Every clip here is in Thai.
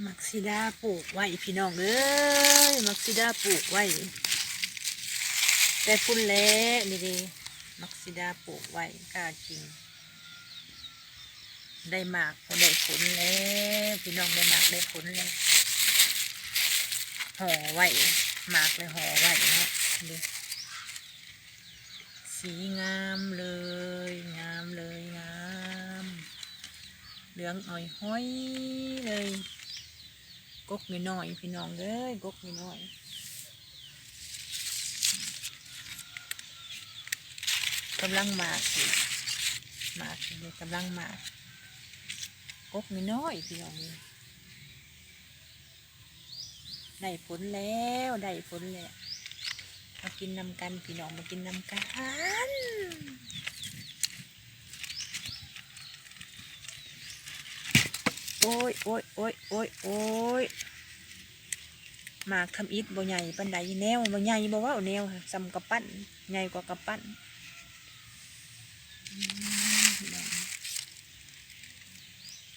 มักซิดาปลูกไว้พี่น้องเอ้ยมักซิดาปลูกไว้แต่พุ่นเละนี่ดีมักซิดาปลูกไว้กล้าจริง ได้หมากพอได้ผลแล้วพี่น้องได้หมากได้ผลแล้วห่อไว้หมากเลยห่อไว้เนาะดูสีงามเลย งามเลยงามเหลืองอ่อยห้อยเลย กกน้อยพี่น้องเอ้ยกกน้อยกำลังมากอยู่หมากอยู่กำลังมากกน้อยพี่น้องนี่ได้ผลแล้วได้ผลแล้วมากินนำกันพี่น้องมากินนำกัน โอ้ยโอ้ยโอ้ยโอ้ยโอ้ยหมากทำอิฐบ่ใหญ่ปันใดแนวบ่ใหญ่บ่ว่าแนวค่ะซ้ำกระปั้นใหญ่กว่ากระปั้น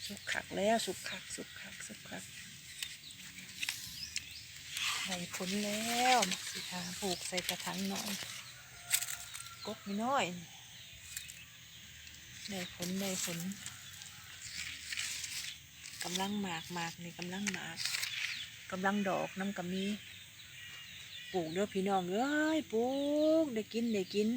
สุกขักแล้วสุกขักสุกขักสุกขักได้ผลแล้วมักสิทาปลูกใส่กระถางหน่อยกกน้อยได้ผลได้ผล กำลังหมากหมากนี่กำลังหมากกำลังดอกน้ำกะมีปลูกเด้อพี่น้องเอ้ยปลูกได้กินได้กิน